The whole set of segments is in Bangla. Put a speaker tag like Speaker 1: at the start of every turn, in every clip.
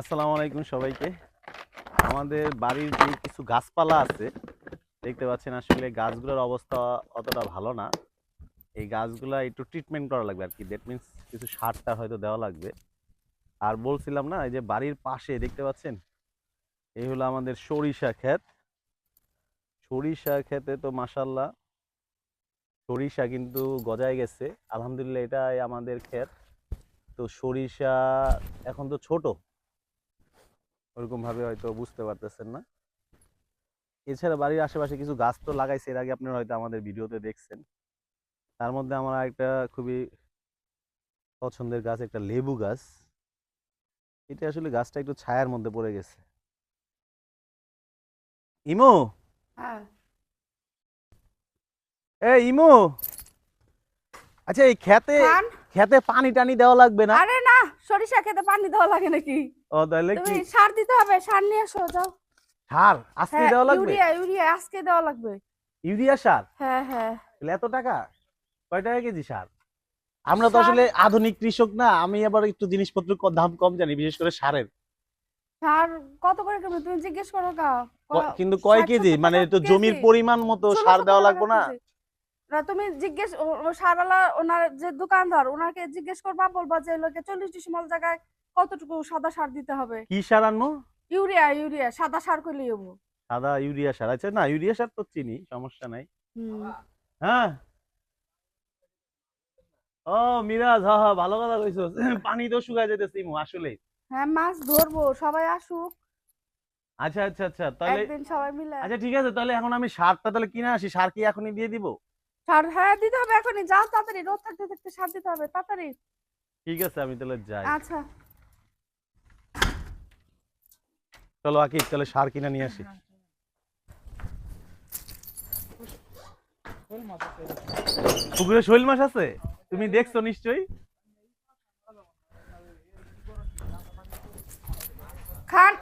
Speaker 1: আসসালামু আলাইকুম সবাইকে। আমাদের বাড়ির যে কিছু গাছপালা আছে, দেখতে পাচ্ছেন আসলে গাছগুলোর অবস্থা অতটা ভালো না। এই গাছগুলা একটু ট্রিটমেন্ট করা লাগবে আর কি দ্যাট মিন্স কিছু সারটা হয়তো দেওয়া লাগবে। আর বলছিলাম না, এই যে বাড়ির পাশে দেখতে পাচ্ছেন? এই হলো আমাদের সরিষা ক্ষেত। সরিষা ক্ষেতে তো মাসাল্লাহ সরিষা কিন্তু গজায় গেছে। আলহামদুলিল্লাহ এটাই আমাদের ক্ষেত। তো সরিষা এখন তো ছোট। ওরকম ভাবে হয়তো বুঝতে পারতেছেন না। এছাড়া বাড়ির আশেপাশে কিছু গাছ তো লাগাইছে এর আগে আপনারা হয়তো আমাদের ভিডিওতে দেখছেন। তার মধ্যে আমার একটা খুবই পছন্দের গাছ একটা লেবু গাছ। এটা আসলে গাছটা একটু ছায়ার মধ্যে পড়ে গেছে। ইমো!
Speaker 2: হ্যাঁ।
Speaker 1: এ ইমো! আচ্ছা এই খেতে খেতে পানি টানি দেওয়া লাগবে না?
Speaker 2: আরে না সরিষা খেতে পানি দেওয়া লাগে নাকি?
Speaker 1: ও তাহলে কি?
Speaker 2: সার দিতে হবে সার নিয়ে এসো যাও।
Speaker 1: সার? আজকে
Speaker 2: হ্যাঁ
Speaker 1: দেওয়া লাগবে?
Speaker 2: ইউরিয়া ইউরিয়া আজকে দেওয়া লাগবে।
Speaker 1: ইউরিয়া সার?
Speaker 2: হ্যাঁ হ্যাঁ।
Speaker 1: তাহলে এত টাকা? কয় টাকা কেজি সার? আমরা তো আসলে আধুনিক কৃষক না আমি আবার একটু জিনিসপত্র দাম কম জানি বিশেষ করে সারের।
Speaker 2: সার কত করে কেমন তুমি জিজ্ঞেস করো
Speaker 1: ক- কিন্তু কয় কেজি? মানে তো জমির পরিমাণ মতো সার দেওয়া লাগবে না।
Speaker 2: না তুমি জিজ্ঞেস ও ওনার যে দোকানদার ওনাকে জিজ্ঞেস করবা বলবা যে লোকে চল্লিশ ডিসিমাল জায়গায় কতটুকু সাদা সার দিতে হবে।
Speaker 1: কি সার আনব?
Speaker 2: ইউরিয়া ইউরিয়া সাদা সার করলে হব
Speaker 1: সাদা ইউরিয়া সার আচ্ছা না ইউরিয়া সার তো চিনি সমস্যা নাই। হ্যাঁ? ও মিরাজ হ্যাঁ হ্যাঁ ভালো কথা কইছো পানি তো শুকায় যেতেছে ইমু আসলে।
Speaker 2: হ্যাঁ মাছ ধরবো সবাই আসুক।
Speaker 1: আচ্ছা আচ্ছা আচ্ছা তাহলে
Speaker 2: একদিন সবাই মিলে
Speaker 1: আচ্ছা ঠিক আছে তাহলে এখন আমি সারটা তাহলে কিনে আসি সার কি এখনই দিয়ে দিব?
Speaker 2: সার হ্যাঁ দিতে হবে এখনই যাও তাড়াতাড়ি রোদ থাকতে থাকতে সার দিতে হবে তাড়াতাড়ি।
Speaker 1: ঠিক আছে আমি তাহলে যাই।
Speaker 2: আচ্ছা।
Speaker 1: চলো আকিব তাহলে সার কিনে নিয়ে আসি। পুকুরে শৈল মাছ আছে? তুমি দেখছ নিশ্চয়ই?
Speaker 2: খান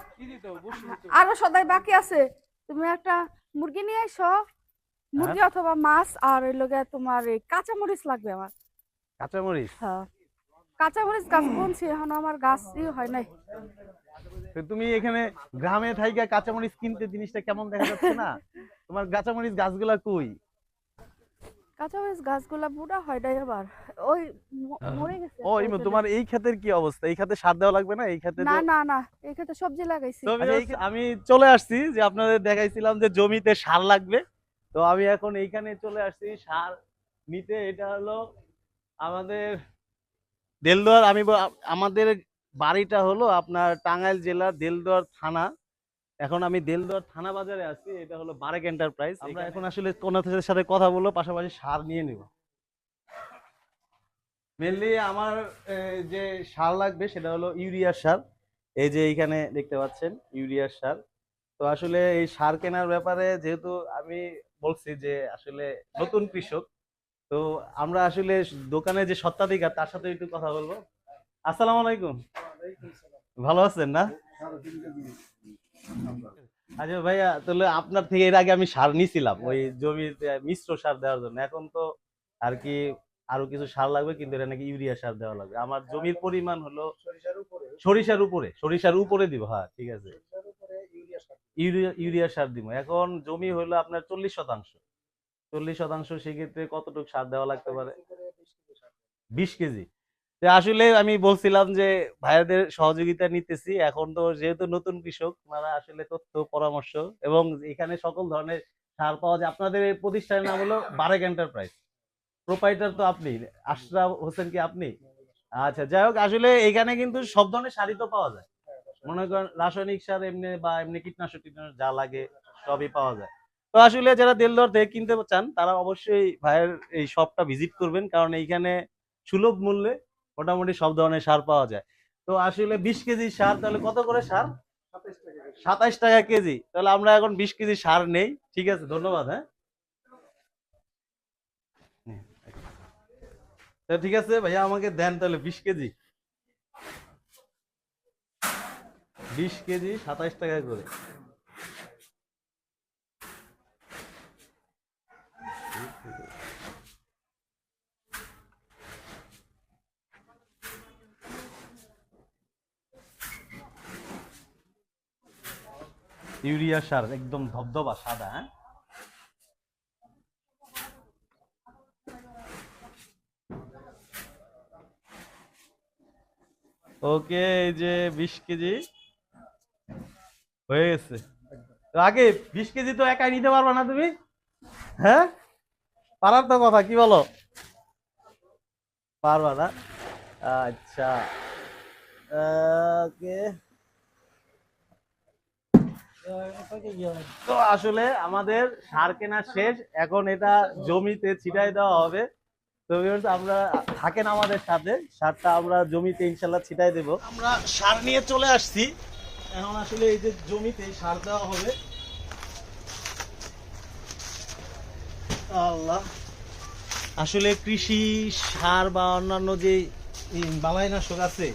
Speaker 2: আরও সদাই বাকি আছে। তুমি একটা মুরগি নিয়ে এসো মুরগি অথবা মাছ আর ওই লগে তোমার কাঁচা মরিচ লাগবে আমার।
Speaker 1: কাঁচামরিচ?
Speaker 2: হ্যাঁ। কাঁচা মরিচ গাছ বুনছি এখন আমার গাছই হয় নাই।
Speaker 1: তুমি এখানে গ্রামে থাইকা কাঁচামরিচ কিনতে জিনিসটা কেমন দেখা যাচ্ছে না? তোমার কাঁচামরিচ গাছগুলা কই?
Speaker 2: কাঁচা মরিচ গাছগুলা বুড়া হয় নাই আবার। ওই মরে গেছে
Speaker 1: ও ইমু তোমার এই ক্ষেতের কি অবস্থা? এই ক্ষেতে সার দেওয়া লাগবে না? এই ক্ষেতে
Speaker 2: না না না এই এখানে সবজি লাগাইছি।
Speaker 1: আচ্ছা, এই- আমি চলে আসছি যে আপনাদের দেখাইছিলাম যে জমিতে সার লাগবে। তো আমি এখন এইখানে চলে আসছি সার নিতে। এটা হলো আমাদের দেলদুয়ার আমি আমাদের বাড়িটা হলো আপনার টাঙ্গাইল জেলার দেলদুয়ার থানা। এখন আমি দেলদুয়ার থানা বাজারে আছি এটা হলো বারেক এন্টারপ্রাইজ। আমরা এখন আসলে কোনাথের সাথে কথা বলব পাশাপাশি সার নিয়ে নিব। মেনলি আমার যে সার লাগবে সেটা হলো ইউরিয়া সার। এই যে এইখানে দেখতে পাচ্ছেন ইউরিয়া সার। তো আসলে এই সার কেনার ব্যাপারে যেহেতু আমি বলছি যে আসলে নতুন কৃষক। তো আমরা আসলে দোকানে যে সত্ত্বাধিকার তার সাথে একটু কথা বলব। আসসালামু আলাইকুম। ভালো আছেন না? আচ্ছা ভাইয়া তাহলে আপনার থেকে এর আগে আমি সার নিছিলাম ওই জমিতে মিশ্র সার দেওয়ার জন্য। এখন তো আর কি আরও কিছু সার লাগবে কিন্তু এটা নাকি ইউরিয়া সার দেওয়া লাগবে। আমার জমির পরিমাণ হলো সরিষার উপরে সরিষার উপরে দিব হ্যাঁ ঠিক আছে। ইউরিয়া ইউরিয়া সার দিব। এখন জমি হলো আপনার চল্লিশ শতাংশ। চল্লিশ শতাংশ সেক্ষেত্রে কতটুকু সার দেওয়া লাগতে পারে? বিশ কেজি। আসলে আমি বলছিলাম যে ভাইয়াদের সহযোগিতা নিতেছি। এখন তো যেহেতু নতুন কৃষক ওনারা আসলে তথ্য, পরামর্শ এবং এখানে সকল ধরনের সার পাওয়া যায়। আপনাদের প্রতিষ্ঠানের নাম হলো বারেক এন্টারপ্রাইজ। প্রোপাইটার তো আপনি, আশরাফ হোসেন কি আপনি? আচ্ছা যাই হোক, আসলে এখানে কিন্তু সব ধরনের সারই তো পাওয়া যায়। মনে করেন রাসায়নিক সার এমনি বা এমনি কীটনাশক যা লাগে সবই পাওয়া যায়। তো আসলে যারা দেলদর থেকে কিনতে চান, তারা অবশ্যই ভাইয়ের এই শপটা ভিজিট করবেন, কারণ এইখানে সুলভ মূল্যে মোটামুটি সব ধরনের সার পাওয়া যায়। তো আসলে বিশ কেজি সার, তাহলে কত করে সার? সাতাইশ টাকা কেজি। তাহলে আমরা এখন বিশ কেজি সার নেই, ঠিক আছে, ধন্যবাদ হ্যাঁ? তো ঠিক আছে, ভাইয়া আমাকে দেন তাহলে বিশ কেজি। বিশ কেজি সাতাইশ টাকা করে। ইউরিয়া সার, একদম ধবধবা সাদা হ্যাঁ? ওকে, এই যে বিশ কেজি। হয়ে গেছে আগে বিশ কেজি তো একাই নিতে পারবে না তুমি? হ্যাঁ? পারার তো কথা, কি বলো? পারবা না? আচ্ছা। তো আসলে আমাদের সার কেনা শেষ, এখন এটা জমিতে ছিটাই দেওয়া হবে। তো আমরা থাকেন আমাদের সাথে, সারটা আমরা জমিতে ইনশাল্লাহ ছিটাই দেব। আমরা সার নিয়ে চলে আসছি। এখন আসলে এই যে জমিতে সার দেওয়া হবে। আল্লাহ। আসলে কৃষি সার বা অন্যান্য যে বালাইনাশক আছে,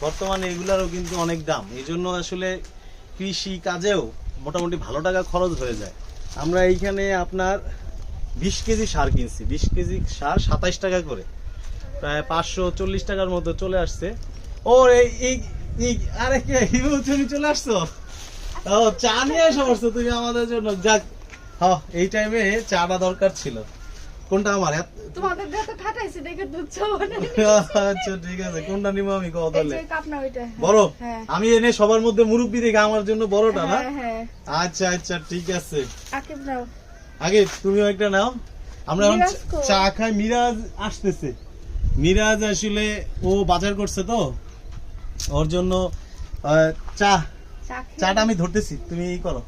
Speaker 1: বর্তমানে এগুলারও কিন্তু অনেক দাম। এই জন্য আসলে কৃষি কাজেও মোটামুটি ভালো টাকা খরচ হয়ে যায়। আমরা এইখানে আপনার বিশ কেজি সার কিনছি। বিশ কেজি সার সাতাইশ টাকা করে। প্রায় পাঁচশো চল্লিশ টাকার মতো চলে আসছে। ও এই এই এই- আরে কে হিমু, তুমি চলে আসছো? ও চা নিয়ে এসে পড়ছো তুমি আমাদের জন্য। যাক হ্যাঁ এই টাইমে চাটা দরকার ছিল। কোনটা আমার?
Speaker 2: তোমাদের যত ঠাটাইছি দেখে দুধ চা
Speaker 1: আচ্ছা ঠিক আছে কোনটা নিবো আমি? কত
Speaker 2: ওইটা।
Speaker 1: বড়?
Speaker 2: হ্যাঁ।
Speaker 1: আমি এনে সবার মধ্যে মুরব্বি দেখে আমার জন্য বড়টা না?
Speaker 2: হ্যাঁ হ্যাঁ।
Speaker 1: আচ্ছা আচ্ছা ঠিক আছে।
Speaker 2: আকিব নাও।
Speaker 1: আগে তুমিও একটা নাও। আমরা এখন? চা খাই। মিরাজ আসতেছে। মিরাজ আসলে ও বাজার করছে তো? ওর জন্য চা।
Speaker 2: চা
Speaker 1: চাটা আমি ধরতেছি তুমি ই করো।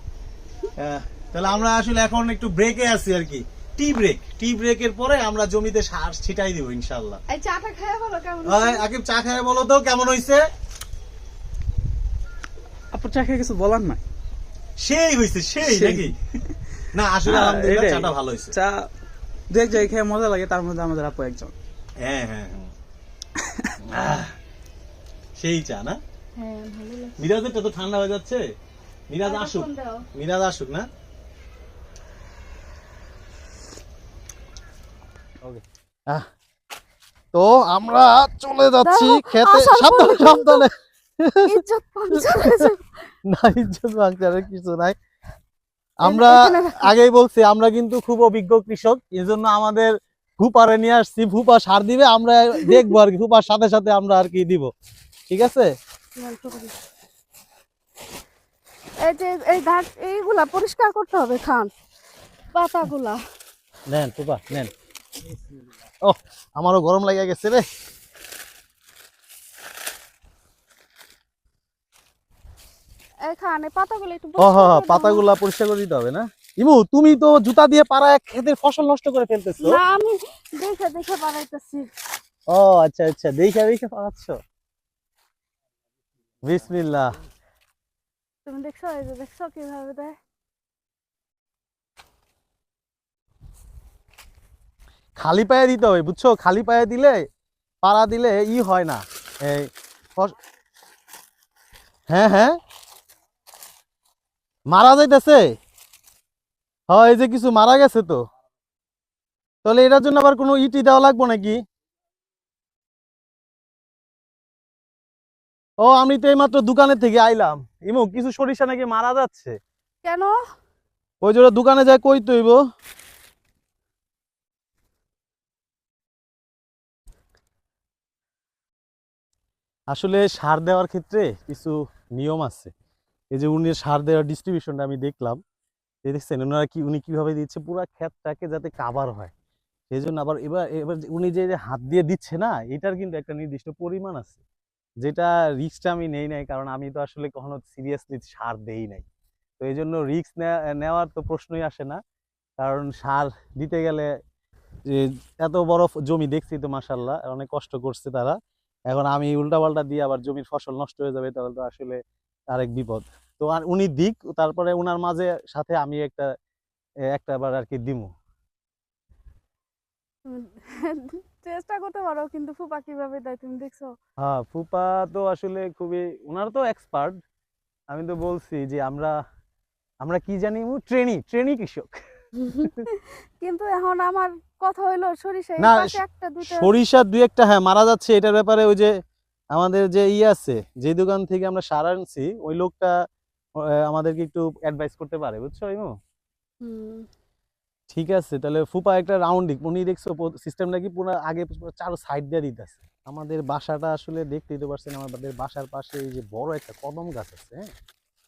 Speaker 1: তাহলে আমরা আসলে এখন একটু ব্রেকে আছি আর কি। টি ব্রেক টি ব্রেকের পরে আমরা জমিতে সার ছিটাই দিব ইনশাল্লাহ
Speaker 2: এই চাটা খেয়ে বলো কেমন
Speaker 1: আকিব চা খায় বলো তো কেমন হয়েছে
Speaker 3: আপনার চা খেয়ে কিছু বলার না
Speaker 1: সেই হয়েছে সেই। নাকি? না আসলে
Speaker 3: হ্যাঁ,
Speaker 1: আলহামদুলিল্লাহ চাটা ভালো হয়েছে
Speaker 3: চা দু এক জায়গায় খেয়ে মজা লাগে তার মধ্যে আমাদের আপু একজন।
Speaker 1: হ্যাঁ হ্যাঁ হ্যাঁ। সেই চা না?
Speaker 2: হ্যাঁ ভালো
Speaker 1: মিরাজেরটা তো ঠান্ডা হয়ে যাচ্ছে মিরাজ আসুক। মিরাজ আসুক না? তো আমরা চলে যাচ্ছি খেতে। সাবধানে সাবধানে। না ইজ্জত কিছু নাই। আমরা আগেই বলছি আমরা কিন্তু খুব অভিজ্ঞ কৃষক এই জন্য আমাদের ভূপারে নিয়ে আসছি। ভূপা সার দিবে আমরা দেখব আর কি ভূপার সাথে সাথে আমরা আর কি দিব। ঠিক আছে?
Speaker 2: এই যে এই ঘাট এইগুলা পরিষ্কার করতে হবে খান পাতাগুলা।
Speaker 1: নেন ভূপা নেন। ও আমারও গরম লাগে গেছে রে।
Speaker 2: পাতাগুলো পরিষ্কার
Speaker 1: হ্যাঁ
Speaker 2: করে
Speaker 1: পাতাগুলা পরিষ্কার করে দিতে হবে না? ইমু তুমি তো জুতা দিয়ে পাড়া খেতের ফসল নষ্ট করে ফেলতেছো।
Speaker 2: না আমি দেখে দেখে বানাইতেছি
Speaker 1: ও আচ্ছা আচ্ছা দেখে দেখে পাচ্ছ বিসমিল্লাহ।
Speaker 2: তুমি দেখছ? এই যে দেখছ কীভাবে দেয়?
Speaker 1: খালি পায়ে দিতে হবে বুঝছ? খালি পায়ে দিলে পাড়া দিলে ই হয় না। এই হ্যাঁ হ্যাঁ? মারা যাইতেছে? হয় এই যে কিছু মারা গেছে তো। তাহলে এটার জন্য আবার কোনো ইটি দেওয়া লাগবে নাকি? ও আমি তো এইমাত্র দোকানের থেকে আইলাম। ইমু কিছু সরিষা নাকি মারা যাচ্ছে?
Speaker 2: কেন?
Speaker 1: ওই জন্য দোকানে যায় কই তৈব? আসলে সার দেওয়ার ক্ষেত্রে কিছু নিয়ম আছে। এই যে উনি সার দেওয়ার ডিস্ট্রিবিউশনটা আমি দেখলাম। এই দেখছেন ওনারা কি উনি কীভাবে দিচ্ছে? পুরো ক্ষেতটাকে যাতে কাভার হয়। সেই জন্য আবার এবার এবার উনি যে যে হাত দিয়ে দিচ্ছে না এটার কিন্তু একটা নির্দিষ্ট পরিমাণ আছে। যেটা রিস্কটা আমি নেই নাই কারণ আমি তো আসলে কখনো সিরিয়াসলি সার দেই নাই। তো এই জন্য রিস্ক নেওয়ার তো প্রশ্নই আসে না। কারণ সার দিতে গেলে এত বড় জমি দেখছি তো মাসাল্লাহ অনেক কষ্ট করছে তারা। এখন আমি উল্টাপাল্টা দিয়ে আবার জমির ফসল নষ্ট হয়ে যাবে তাহলে তো আসলে আরেক বিপদ। তো আর উনি দিক তারপরে উনার মাঝে সাথে আমি একটা এ, একটা বার আর কি দিমু।
Speaker 2: চেষ্টা করতে পারো কিন্তু ফুপা কীভাবে দেয় তুমি দেখছ?
Speaker 1: হ্যাঁ ফুপা তো আসলে খুবই ওনারা তো এক্সপার্ট আমি তো বলছি যে আমরা আমরা কি জানি ট্রেনি ট্রেনি কৃষক।
Speaker 2: কিন্তু এখন আমার কথা হইল সরিষা
Speaker 1: না,
Speaker 2: একটা দুইটা
Speaker 1: সরিষা দুই একটা হ্যাঁ মারা যাচ্ছে। এটার ব্যাপারে ওই যে আমাদের যে ই আছে যে দোকান থেকে আমরা সার আনছি ওই লোকটা আমাদেরকে একটু অ্যাডভাইস করতে পারে বুঝছ ইমু? ঠিক আছে, তাহলে ফুপা একটা রাউন্ডিং উনি দেখছ সিস্টেমটা কি পুরো আগে চার সাইড দিয়ে দিতেছে। আমাদের বাসাটা আসলে দেখতে দিতে পারছেন, আমাদের বাসার পাশে এই যে বড় একটা কদম গাছ আছে হ্যাঁ?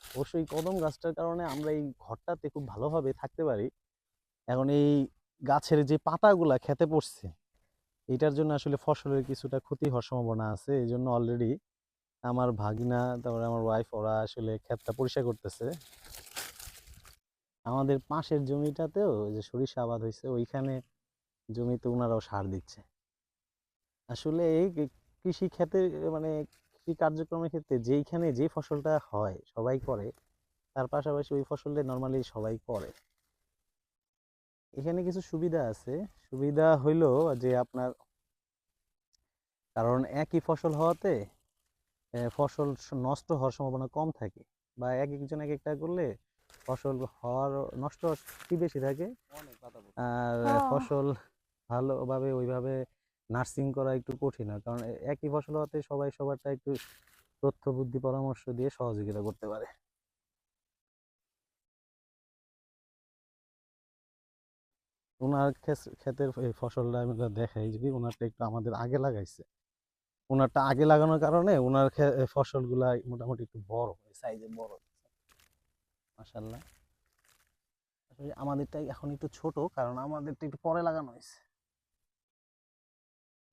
Speaker 1: অবশ্যই কদম গাছটার কারণে আমরা এই ঘরটাতে খুব ভালোভাবে থাকতে পারি। এখন এই গাছের যে পাতাগুলা খেতে পড়ছে, এটার জন্য আসলে ফসলের কিছুটা ক্ষতি হওয়ার সম্ভাবনা আছে। এই জন্য অলরেডি আমার ভাগিনা, তারপরে আমার ওয়াইফ ওরা আসলে ক্ষেতটা পরিষ্কার করতেছে। আমাদের পাশের জমিটাতেও যে সরিষা আবাদ হয়েছে ওইখানে জমিতে ওনারাও সার দিচ্ছে। আসলে এই কৃষি ক্ষেতে মানে কৃষি কার্যক্রমের ক্ষেত্রে যেইখানে যে ফসলটা হয় সবাই করে, তার পাশাপাশি ওই ফসলটা নর্মালি সবাই করে। এখানে কিছু সুবিধা আছে। সুবিধা হইল যে আপনার কারণ একই ফসল হওয়াতে ফসল নষ্ট হওয়ার সম্ভাবনা কম থাকে বা এক একজন এক একটা করলে ফসল হওয়ার নষ্ট কি বেশি থাকে। আর
Speaker 2: হ্যাঁ।
Speaker 1: ফসল ভালোভাবে ওইভাবে নার্সিং করা একটু কঠিন হয় কারণ একই ফসল হওয়াতে সবাই সবারটা একটু তথ্য বুদ্ধি পরামর্শ দিয়ে সহযোগিতা করতে পারে। ওনার ক্ষেতের ফসলটা আমি দেখাই যদি ওনারটা একটু আমাদের আগে লাগাইছে। ওনারটা আগে লাগানোর কারণে ওনার ফসলগুলা মোটামুটি একটু বড় সাইজে বড়। মাশাল্লাহ আসলে আমাদেরটা এখন একটু ছোট কারণ আমাদেরটা একটু পরে লাগানো হয়েছে।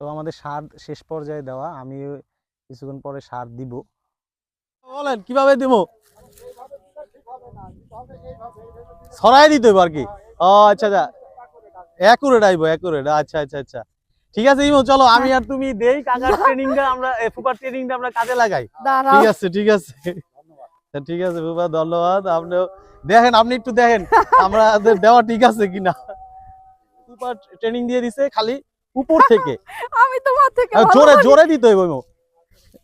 Speaker 1: তো আমাদের সার শেষ পর্যায়ে দেওয়া আমি কিছুক্ষণ পরে সার দিব। বলেন কীভাবে দিব? ছড়াই দিতে হবে আর কি? ও আচ্ছা আচ্ছা। অ্যাকুরেট আইবো অ্যাকুরেট আচ্ছা আচ্ছা আচ্ছা। ঠিক আছে ইমো চলো আমি আর তুমি দেই কাকার ট্রেনিংটা আমরা ফুপার ট্রেনিংটা আমরা কাজে লাগাই। ঠিক আছে ঠিক আছে। ঠিক আছে ফুপা ধন্যবাদ। আপনিও দেখেন আপনি একটু দেখেন আমাদের দেওয়া ঠিক আছে কিনা। ফুপা ট্রেনিং দিয়ে দিছে খালি উপর থেকে।
Speaker 2: আমি তোমার থেকে
Speaker 1: জোরে। জোরে দিতে হইব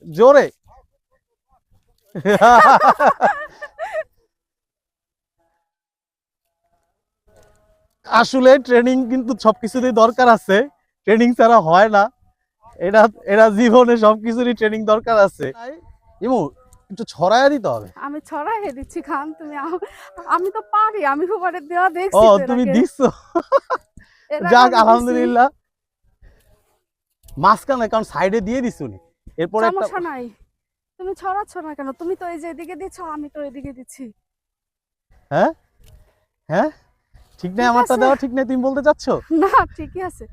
Speaker 1: জোরে। আসলে ট্রেনিং কিন্তু সবকিছুরই দরকার আছে। ট্রেনিং ছাড়া হয় না। এটা এটা জীবনে সবকিছুরই ট্রেনিং দরকার আছে। ইমু একটু ছড়াইয়া দিতে হবে।
Speaker 2: আমি ছড়াই দিচ্ছি খান তুমি আমি তো পারি আমি দেওয়া দেখছি এর
Speaker 1: তুমি
Speaker 2: আগে
Speaker 1: যাক আলহামদুলিল্লাহ। মাঝখানে কারণ সাইডে দিয়ে দিছুনি এরপরে
Speaker 2: সমস্যা নাই। তুমি ছড়াচ্ছ না কেন? তুমি তো এই যে এদিকে দিচ্ছ আমি তো এদিকে দিচ্ছি।
Speaker 1: হ্যাঁ? হ্যাঁ? ঠিক নাই আমারটা। দেওয়া ঠিক নাই তুমি বলতে চাচ্ছ?
Speaker 2: না ঠিকই আছে।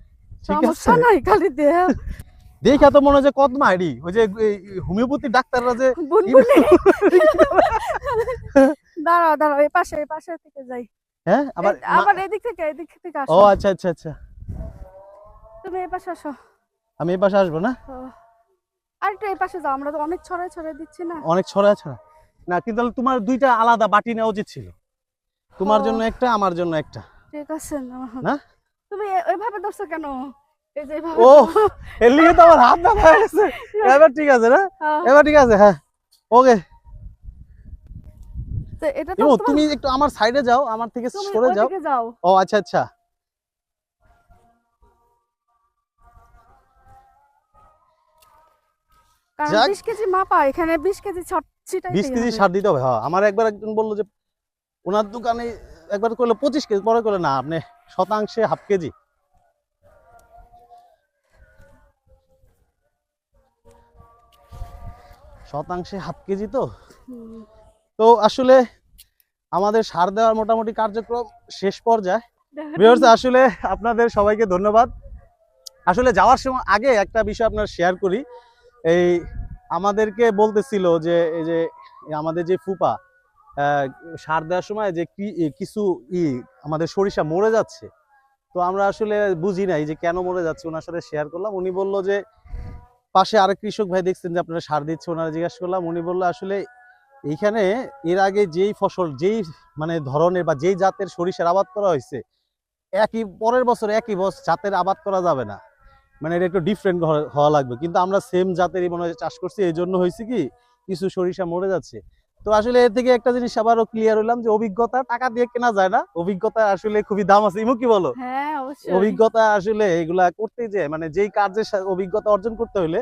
Speaker 2: সমস্যা নাই খালি দেহ
Speaker 1: দেখা তো মনে হয় কদমা আইডি ওই যে হোমিওপ্যাথি ডাক্তাররা যে
Speaker 2: দাঁড়াও দাঁড়াও এই পাশে এই পাশে থেকে যাই।
Speaker 1: হ্যাঁ আবার
Speaker 2: এই- আবার এদিক থেকে এদিক থেকে আসো।
Speaker 1: ও আচ্ছা আচ্ছা আচ্ছা।
Speaker 2: তুমি এই পাশে আসো।
Speaker 1: আমি এই পাশে আসব না।
Speaker 2: আর একটু এই পাশে যাও আমরা তো অনেক ছড়ায় ছড়ায় দিচ্ছি না।
Speaker 1: অনেক ছড়ায় ছড়া না কিন্তু তাহলে তোমার দুইটা আলাদা বাটি নেওয়া উচিত ছিল। তোমার জন্য একটা আমার জন্য একটা।
Speaker 2: ঠিক আছে না-? তুমি এ- ওইভাবে ধরছো কেন? এইভাবে
Speaker 1: ও এর লিগে তো আমার হাত ব্যথা হয়ে গেছে। এবার ঠিক আছে না? এবার ঠিক আছে হ্যাঁ। ওকে।
Speaker 2: এটা তো
Speaker 1: তুমি একটু আমার সাইডে যাও আমার থেকে সরে যাও। ও আচ্ছা আচ্ছা।
Speaker 2: কারণ কেজি মাপা এখানে বিশ কেজি ছিটাই
Speaker 1: কেজি সার দিতে হবে হ্যাঁ। আমার একবার একজন বলল যে ওনার দোকানে একবার করল পঁচিশ কেজি পরে করল না আপনি শতাংশে হাফ কেজি। শতাংশে হাফ কেজি তো? তো আসলে আমাদের সার দেওয়ার মোটামুটি কার্যক্রম শেষ পর্যায়ে। আসলে আপনাদের সবাইকে ধন্যবাদ। আসলে যাওয়ার সময় আগে একটা বিষয় আপনার শেয়ার করি। এই আমাদেরকে বলতেছিল যে এই যে আমাদের যে ফুপা সার দেওয়ার সময় যে কি কিছু ই আমাদের সরিষা মরে যাচ্ছে। তো আমরা আসলে বুঝি নাই যে কেন মরে যাচ্ছে। ওনার সাথে শেয়ার করলাম। উনি বলল যে পাশে আরেক কৃষক ভাই দেখছেন যে আপনারা সার দিচ্ছে, ওনারা জিজ্ঞাসা করলাম, উনি বলল, আসলে এইখানে এর আগে যেই ফসল, যেই মানে ধরনের বা যেই জাতের সরিষার আবাদ করা হয়েছে, একই, পরের বছর একই বছর জাতের আবাদ করা যাবে না। মানে এটা একটু ডিফারেন্ট হওয়া লাগবে। কিন্তু আমরা সেম জাতেরই মনে হয় চাষ করছি এই জন্য হয়েছে কি, কিছু সরিষা মরে যাচ্ছে। তো আসলে এর থেকে একটা জিনিস আবারও ক্লিয়ার হলাম যে অভিজ্ঞতা টাকা দিয়ে কেনা যায় না। অভিজ্ঞতা আসলে খুবই দাম আছে। ইমু কি বলো?
Speaker 2: হ্যাঁ
Speaker 1: অভিজ্ঞতা আসলে এগুলা করতে যে মানে যেই কাজের অভিজ্ঞতা অর্জন করতে হলে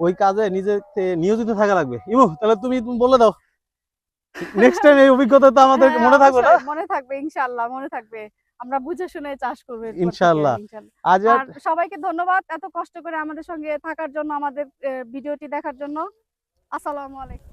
Speaker 1: ওই কাজে নিজেকে নিয়োজিত থাকা লাগবে। ইমু তাহলে তুমি বলে দাও। নেক্সট টাইম এই অভিজ্ঞতা তো আমাদের
Speaker 2: হ্যাঁ,
Speaker 1: মনে থাকবে না?
Speaker 2: মনে থাকবে ইনশাআল্লাহ মনে থাকবে। আমরা বুঝে শুনে চাষ করব
Speaker 1: ইনশাআল্লাহ। আজ
Speaker 2: সবাইকে ধন্যবাদ এত কষ্ট করে আমাদের সঙ্গে থাকার জন্য আমাদের ভিডিওটি দেখার জন্য। আসসালামু আলাইকুম।